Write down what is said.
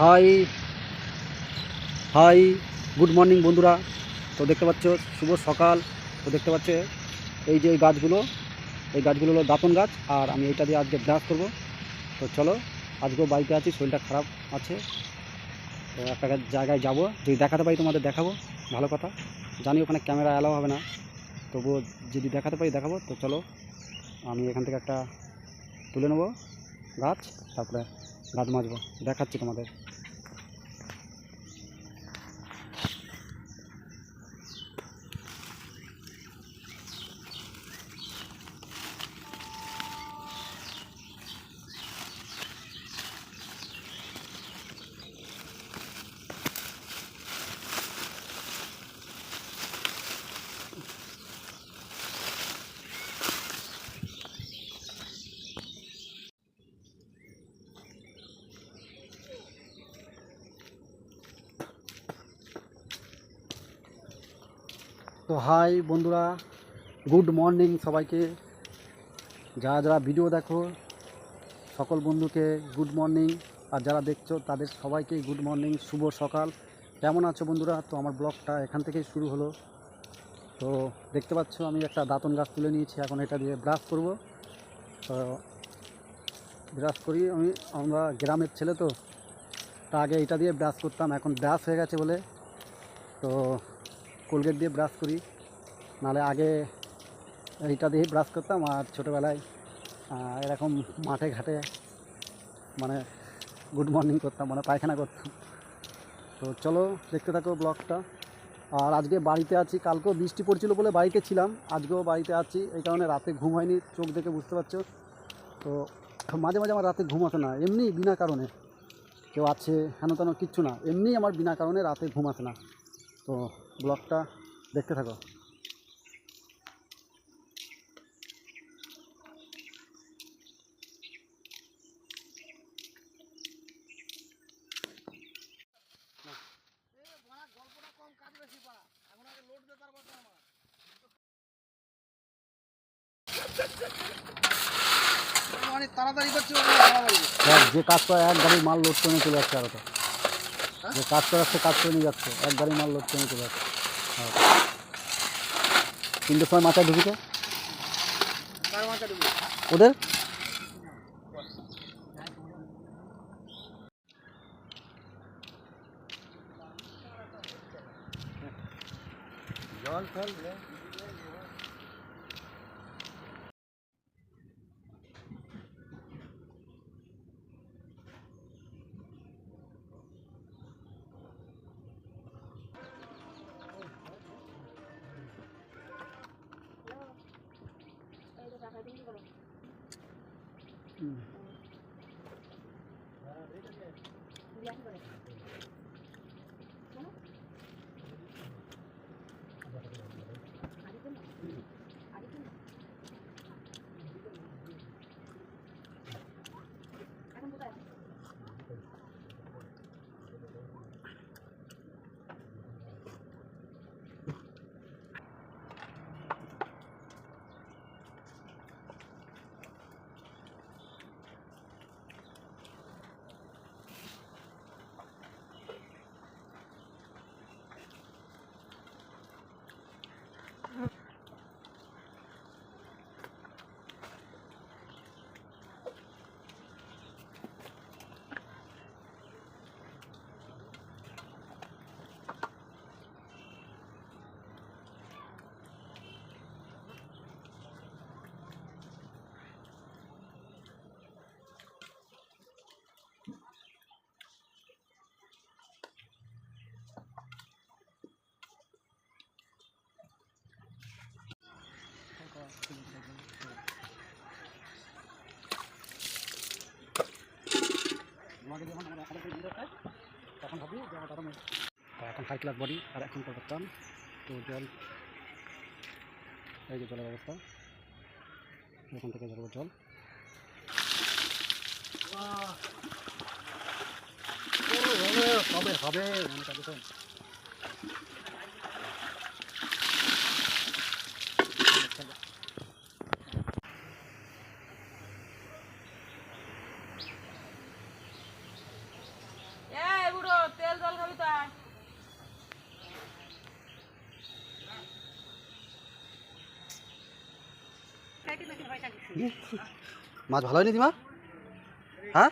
High high, good morning বন্ধুরা। তো দেখতে পাচ্ছ, শুভ সকাল। তো দেখতে পাচ্ছ, এই যে গাছগুলো, এই গাছগুলো হলো দাঁতন গাছ, আর আমি এটা দিয়ে আজকে ব্রাশ করব। তো চলো, আজকেও বাড়িতে আছি, শরীরটা খারাপ আছে। তো একটা জায়গায় যাব, যদি দেখাতে পারি তোমাদের দেখাবো, ভালো কথা। জানি ওখানে ক্যামেরা অ্যালাও হবে না, তবুও যদি দেখাতে পারি দেখাবো। তো চলো, আমি এখান থেকে একটা তুলে নেব গাছ, তারপরে গাছ মাজবো, দেখাচ্ছি তোমাদের। তো হাই বন্ধুরা, গুড মর্নিং সবাইকে। যারা যারা ভিডিও দেখো, সকল বন্ধুকে গুড মর্নিং। আর যারা দেখছ, তাদের সবাইকে গুড মর্নিং, শুভ সকাল। কেমন আছো বন্ধুরা? তো আমার ব্লগটা এখান থেকেই শুরু হলো। তো দেখতে পাচ্ছ, আমি একটা দাঁতন গাছ তুলে নিয়েছি। এখন এটা দিয়ে ব্রাশ করব। তো ব্রাশ করি আমি। আমরা গ্রামের ছেলে তো, তা আগে এটা দিয়ে ব্রাশ করতাম। এখন ব্রাশ হয়ে গেছে বলে। তো কোলগেট দিয়ে ব্রাশ করি। নাহলে আগে এইটা দিয়েই ব্রাশ করতাম আর ছোটোবেলায় এরকম মাঠে ঘাটে মানে গুড মর্নিং করতাম মানে পায়খানা করতাম। তো চলো দেখতে থাকো ব্লগটা আর আজকে বাড়িতে আছি, কালকেও বৃষ্টি পড়ছিল বলে বাড়িতে ছিলাম, আজকেও বাড়িতে আছি, এই কারণে রাতে ঘুম হয়নি, চোখ দেখে বুঝতে পারছ। তো মাঝে মাঝে আমার রাতে ঘুম আসে না, এমনি বিনা কারণে। কেউ আছে, হেন তেন কিচ্ছু না, এমনি আমার বিনা কারণে রাতে ঘুম আসে না। তো ব্লগটা দেখতে থাকো। দেখ, যে কাজ করে এক গাড়ির মাল লোড করে চলে যাচ্ছে আরও তো যে কাজ করে যাচ্ছে কাজ করে নিয়ে যাচ্ছে। এক মাল লোড করে নিতে যাচ্ছে। তিনটের সময় মাথায় ঢুকিতে ওদের? জল ফল নে। তোমাকে যখন আমার ভিডিও খায় তখন ভাবি যে আমার দাদা এখন সাইকেল ক্লাস আর এখন করতাম তো জল, এই যে জলের অবস্থা এখান থেকে ধরবো জল। হবে হবে মনে কাজে মাছ ভালো হয়নি দিমা? হ্যাঁ?